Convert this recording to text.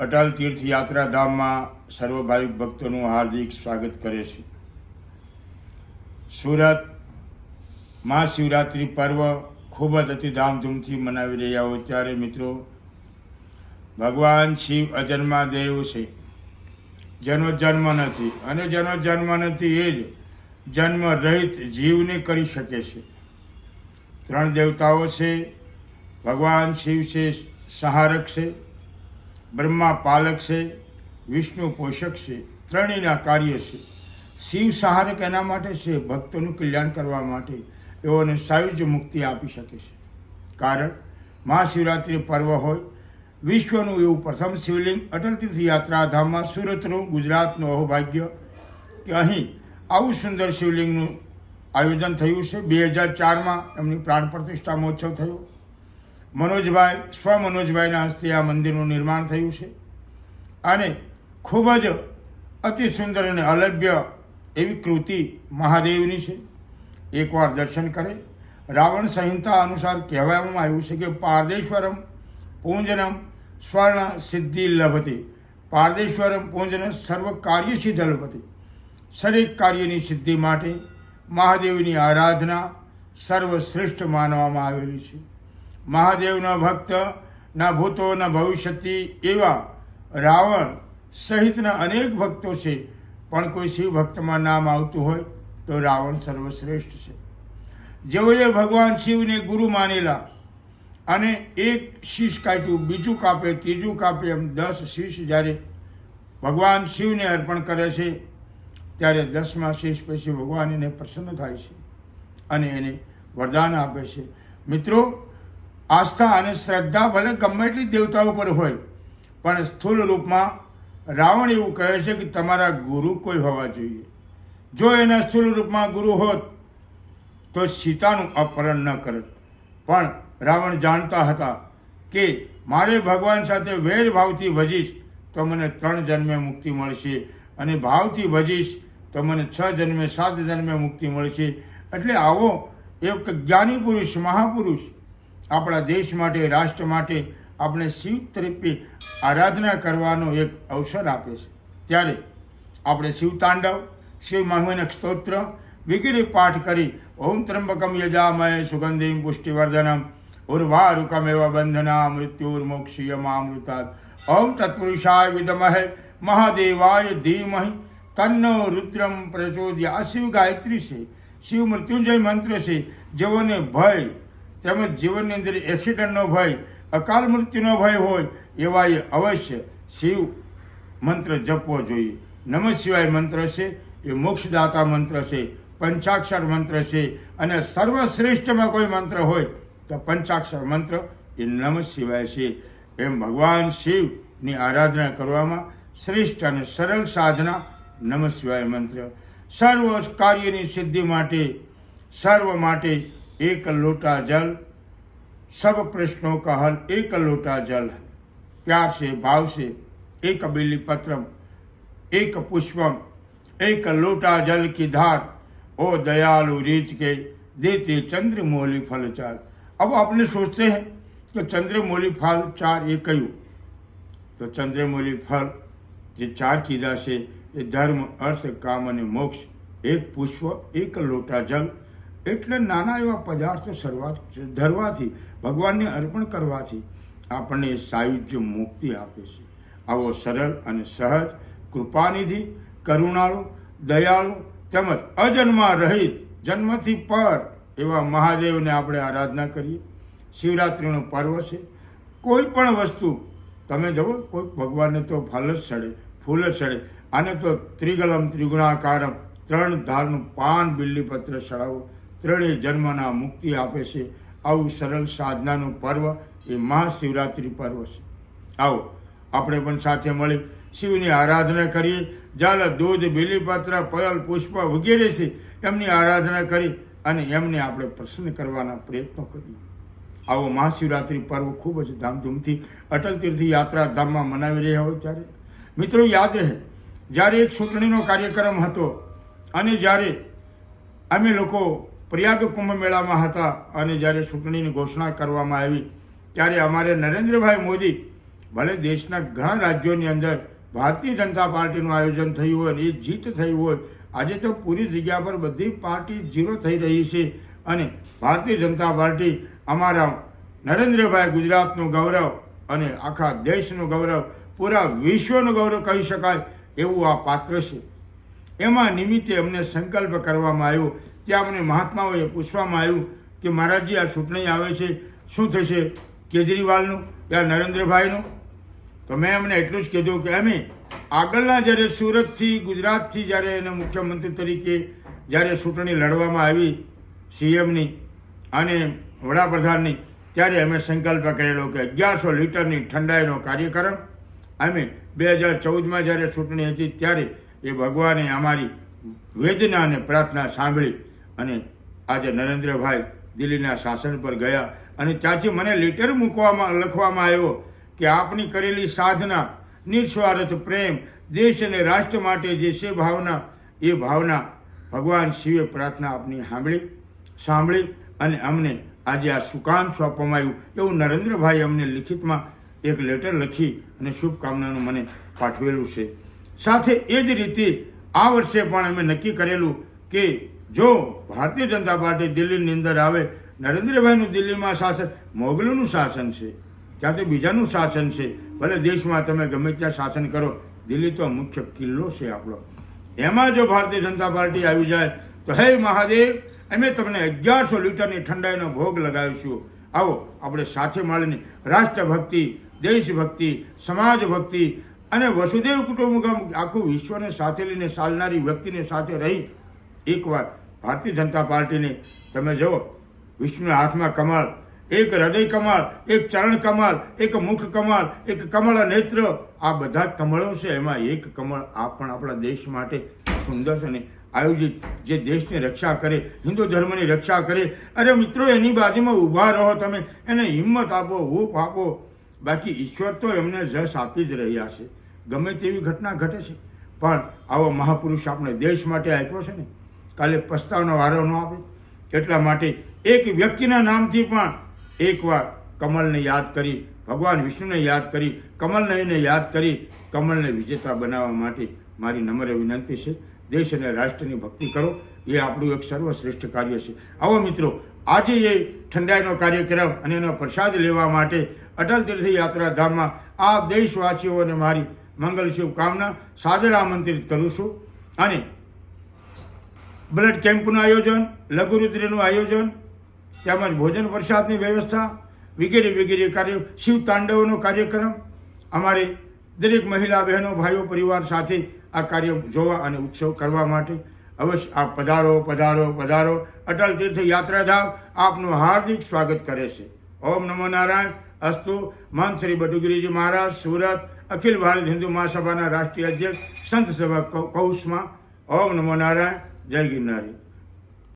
અટલ તીર્થ યાત્રા ધામમાં સર્વભાવિક ભક્તોનું હાર્દિક સ્વાગત કરે છે. સુરત મહાશિવરાત્રિ પર્વ ખૂબ જ અતિ ધામધૂમથી મનાવી રહ્યા હોય ત્યારે મિત્રો, ભગવાન શિવ અજન્મા દેવ છે. જેનો જન્મ નથી અને જેનો જન્મ નથી એ જ જન્મ રહિત જીવને કરી શકે છે. ત્રણ દેવતાઓ છે, ભગવાન શિવ છે, સહારક છે બ્રહ્મા પાલક છે, વિષ્ણુ પોષક છે, ત્રણેયના કાર્ય છે. શિવ સહારક એના માટે છે, ભક્તોનું કલ્યાણ કરવા માટે એઓને સાયુજ્ય મુક્તિ આપી શકે છે. કારણ મહાશિવરાત્રિ પર્વ હોય, વિશ્વનું એવું પ્રથમ શિવલિંગ અટલ યાત્રાધામમાં સુરતનું ગુજરાતનું અહોભાગ્ય કે અહીં આવું સુંદર શિવલિંગનું આયોજન થયું છે. બે હજાર ચારમાં એમની પ્રાણ પ્રતિષ્ઠા મહોત્સવ થયો. મનોજભાઈ, સ્વ મનોજભાઈના હસ્તે આ મંદિરનું નિર્માણ થયું છે. અને ખૂબ જ અતિ સુંદર અને અલભ્ય એવી કૃતિ મહાદેવની છે. એકવાર દર્શન કરે. રાવણ સંહિતા અનુસાર કહેવામાં આવ્યું છે કે પારદેશ્વરમ પૂંજનમ સ્વર્ણ સિદ્ધિ લભતી. પારદેશ્વરમ પૂંજન સર્વ કાર્ય સિદ્ધ લભતી. દરેક કાર્યની સિદ્ધિ માટે મહાદેવની આરાધના સર્વશ્રેષ્ઠ માનવામાં આવેલી છે. મહાદેવના ભક્ત, ના ભૂતો, ના ભવિષ્યથી એવા રાવણ સહિતના અનેક ભક્તો છે. પણ કોઈ શિવ ભક્તમાં નામ આવતું હોય તો રાવણ સર્વશ્રેષ્ઠ છે. જેઓએ ભગવાન શિવને ગુરુ માનેલા અને એક શીશ કાપ્યું બીજું કાપે, ત્રીજું કાપે એમ દસ શીશ જ્યારે ભગવાન શિવને અર્પણ કરે છે, ત્યારે દસમા શીશ પછી ભગવાન એને પ્રસન્ન થાય છે અને એને વરદાન આપે છે. મિત્રો આસ્થા અને શ્રદ્ધા ભલે ગમે એટલી દેવતાઓ પર હોય, પણ સ્થૂળ રૂપમાં રાવણ એવું કહે છે કે તમારા ગુરુ કોઈ હોવા જોઈએ. જો એના સ્થૂળ રૂપમાં ગુરુ હોત, તો સીતાનું અપહરણ ન કરત. પણ રાવણ જાણતા હતા કે મારે ભગવાન સાથે વેર ભાવથી ભજીશ, તો મને ત્રણ જન્મે મુક્તિ મળશે અને ભાવથી ભજીશ, તો મને છ જન્મે સાત જન્મે મુક્તિ મળશે. એટલે આવો એક જ્ઞાની પુરુષ, મહાપુરુષ આપણા દેશ માટે, રાષ્ટ્ર માટે આપણે શિવ રૂપે આરાધના કરવાનો એક અવસર આપે છે. ત્યારે આપણે શિવ તાંડવ, શિવ મહિમનક સ્તોત્ર વગેરે પાઠ કરી ઓમ ત્રંબકમ યજામય સુગંધિમ પુષ્ટિવર્ધનમ ઉર્વારુકમેવ બંધના મૃત્યુર્મોક્ષીયમામૃતાत् ઓમ તત્પુરુષાય વિદમહે, મહાદેવાય ધીમહિ, તન્નો રુદ્રમ પ્રચોદ્યા આ શિવ ગાયત્રી છે. શિવ મૃત્યુંજય મંત્ર છે. જેઓને ભય તેમજ જીવનની અંદર એક્સિડન્ટનો ભય, અકાલ મૃત્યુનો ભય હોય, એવાએ અવશ્ય શિવ મંત્ર જપવો જોઈએ. નમ શિવાય મંત્ર છે, એ મોક્ષદાતા મંત્ર છે, પંચાક્ષર મંત્ર છે, અને સર્વશ્રેષ્ઠમાં કોઈ મંત્ર હોય, તો પંચાક્ષર મંત્ર એ નમ શિવાય છે. એમ ભગવાન શિવની આરાધના કરવામાં શ્રેષ્ઠ અને સરળ સાધના નમઃ શિવાય મંત્ર. સર્વ કાર્યની સિદ્ધિ માટે, સર્વ માટે एक लोटा जल। सब प्रश्नों का हल एक लोटा जल है। प्यार से, भाव से, एक बिली पत्रम, एक पुष्पम, एक लोटा जल की धार, ओ दयालु रीच के देते चंद्रमोली फल चार अब अपने सोचते हैं कि चंद्रमोली फल चार ये कयू तो चंद्रमोली फल, ये चार चीजा से, ये धर्म, अर्थ, काम, मोक्ष, एक पुष्प, एक लोटा जल એટલે નાના એવા પદાર્થો શરૂઆત ધરવાથી, ભગવાનને અર્પણ કરવાથી આપણને સાયુજ્ય મુક્તિ આપે છે. આવો સરળ અને સહજ કૃપાનિધિ, કરુણાળુ, દયાળુ તેમજ અજન્મા રહિત જન્મથી પર એવા મહાદેવને આપણે આરાધના કરીએ. શિવરાત્રિનો પર્વ છે. કોઈ પણ વસ્તુ, તમે જુઓ, કોઈ ભગવાનને તો ફલ જ ચડે ફૂલ જ ચડે આને તો ત્રિગલમ ત્રિગુણાકારમ ત્રણ ધારનું પાન બિલ્લીપત્ર ચડાવો ત્રણેય જન્મના મુક્તિ આપે છે. આવું સરળ સાધનાનું પર્વ એ મહાશિવરાત્રિ પર્વ છે. આવો, આપણે પણ સાથે મળી શિવની આરાધના કરીએ. જલ દૂધ બીલીપત્ર પયલ પુષ્પ વગેરે છે એમની આરાધના કરી અને એમને આપણે પ્રસન્ન કરવાના પ્રયત્નો કરીએ. આવો મહાશિવરાત્રિ પર્વ ખૂબ જ ધામધૂમથી અટલ તીર્થ યાત્રા ધામમાં મનાવી રહ્યા હોય ત્યારે. મિત્રો, યાદ રહે, જ્યારે એક ચૂંટણીનો કાર્યક્રમ હતો અને જ્યારે અમે લોકો પ્રયાગ કુંભ મેળામાં હતા અને જ્યારે ચૂંટણીની ઘોષણા કરવામાં આવી, ત્યારે અમારે નરેન્દ્રભાઈ મોદી, ભલે દેશના ઘણા રાજ્યોની અંદર ભારતીય જનતા પાર્ટીનું આયોજન થયું હોય અને એ જીત થઈ હોય, આજે તો પૂરી જગ્યા પર બધી પાર્ટી ઝીરો થઈ રહી છે અને ભારતીય જનતા પાર્ટી અમારા નરેન્દ્રભાઈ ગુજરાતનું ગૌરવ અને આખા દેશનું ગૌરવ, પૂરા વિશ્વનું ગૌરવ કહી શકાય એવું આ પાત્ર છે. એમાં નિમિત્તે અમને સંકલ્પ કરવામાં આવ્યો ત્યાં અમને મહાત્માઓએ પૂછવામાં આવ્યું કે મહારાજજી, આ ચૂંટણી આવે છે, શું થશે? કેજરીવાલનું યા નરેન્દ્રભાઈનું? તો મેં એમને એટલું જ કીધું કે અમે આગળના જ્યારે સુરતથી, ગુજરાતથી જ્યારે એને મુખ્યમંત્રી તરીકે જ્યારે ચૂંટણી લડવામાં આવી સીએમની અને વડાપ્રધાનની, ત્યારે અમે સંકલ્પ કરેલો કે અગિયારસો લીટરની ઠંડાઈનો કાર્યક્રમ અમે બે હજાર ચૌદમાં જ્યારે ચૂંટણી હતી, ત્યારે એ ભગવાને અમારી વેદના અને પ્રાર્થના સાંભળી અને આજે નરેન્દ્રભાઈ દિલ્હીના શાસન પર ગયા અને ત્યાંથી મને લેટર મૂકવામાં, લખવામાં આવ્યો કે આપની કરેલી સાધના, નિસ્વાર્થ પ્રેમ, દેશ અને રાષ્ટ્ર માટે જે છે ભાવના, એ ભાવના ભગવાન શિવે પ્રાર્થના આપની સાંભળી સાંભળી અને અમને આજે આ સુકામ સોંપવામાં આવ્યું એવું નરેન્દ્રભાઈ અમને લિખિતમાં એક લેટર લખી અને શુભકામનાનું મને પાઠવેલું છે. સાથે એ જ રીતે આ વર્ષે પણ અમે નક્કી કરેલું કે જો ભારતીય જનતા પાર્ટી દિલ્હીની અંદર આવે, નરેન્દ્રભાઈનું દિલ્હીમાં શાસન, મોગલોનું શાસન છે ત્યાં તો બીજાનું શાસન છે, ભલે દેશમાં તમે ગમે ત્યાં શાસન કરો, દિલ્હી તો મુખ્ય કિલ્લો છે આપણો. એમાં જો ભારતીય જનતા પાર્ટી આવી જાય, તો હે મહાદેવ, અમે તમને અગિયારસો લીટરની ઠંડાઈનો ભોગ લગાવીશું. આવો, આપણે સાથે મળીને રાષ્ટ્રભક્તિ, દેશભક્તિ સમાજ ભક્તિ અને વસુદેવ કુટુંબકમ આખું વિશ્વને સાથે લઈને ચાલનારી વ્યક્તિને સાથે રહી એકવાર ભારતીય જનતા પાર્ટીને, તમે જુઓ, વિષ્ણુના હાથમાં કમળ એક હૃદય કમળ એક ચરણ કમળ એક મુખ કમળ એક કમળ નેત્ર, આ બધા કમળો છે, એમાં એક કમળ આ પણ આપણા દેશ માટે સુંદર અને આયોજિત, જે દેશની રક્ષા કરે, હિન્દુ ધર્મની રક્ષા કરે. અરે મિત્રો, એની બાજુમાં ઊભા રહો તમે, એને હિંમત આપો હૂફ આપો. બાકી ઈશ્વર તો એમને જશ આપી જ રહ્યા છે. ગમે તેવી ઘટના ઘટે છે. પણ આવો મહાપુરુષ આપણે દેશ માટે આપ્યો છે ને કાલે પસ્તાવનો વારો ન આપે એટલા માટે એક વ્યક્તિના નામથી પણ એકવાર કમલને યાદ કરી, ભગવાન વિષ્ણુને યાદ કરી કમલનયને યાદ કરી, કમલને વિજેતા બનાવવા માટે મારી નમ્ર વિનંતી છે. દેશ અને રાષ્ટ્રની ભક્તિ કરો. એ આપણું એક સર્વશ્રેષ્ઠ કાર્ય છે. આવો મિત્રો, આજે એ ઠંડાઈનો કાર્યક્રમ અને એનો પ્રસાદ લેવા માટે અટલ તીર્થ યાત્રાધામમાં આ દેશવાસીઓને મારી મંગલ શુભકામના, સાદર આમંત્રિત કરું છું. અને બ્લડ કેમ્પનું આયોજન લઘુરુદ્રનું આયોજન, તેમજ ભોજન પ્રસાદની વ્યવસ્થા, વગેરે વગેરે કાર્ય, શિવ તાંડવનો કાર્યક્રમ, અમારે દરેક મહિલા, બહેનો, ભાઈઓ, પરિવાર સાથે આ કાર્ય જોવા અને ઉત્સવ કરવા માટે અવશ્ય આપ પધારો પધારો પધારો. અટલ તીર્થ યાત્રાધામ આપનું હાર્દિક સ્વાગત કરે છે. ઓમ નમો નારાયણ. અસ્તુ મહંત શ્રી બટુગીરીજી મહારાજ, સુરત, અખિલ ભારત હિન્દુ મહાસભાના રાષ્ટ્રીય અધ્યક્ષ, સંત સભા કૌશમાં. ઓમ નમો નારાયણ. જય ગિરનારી.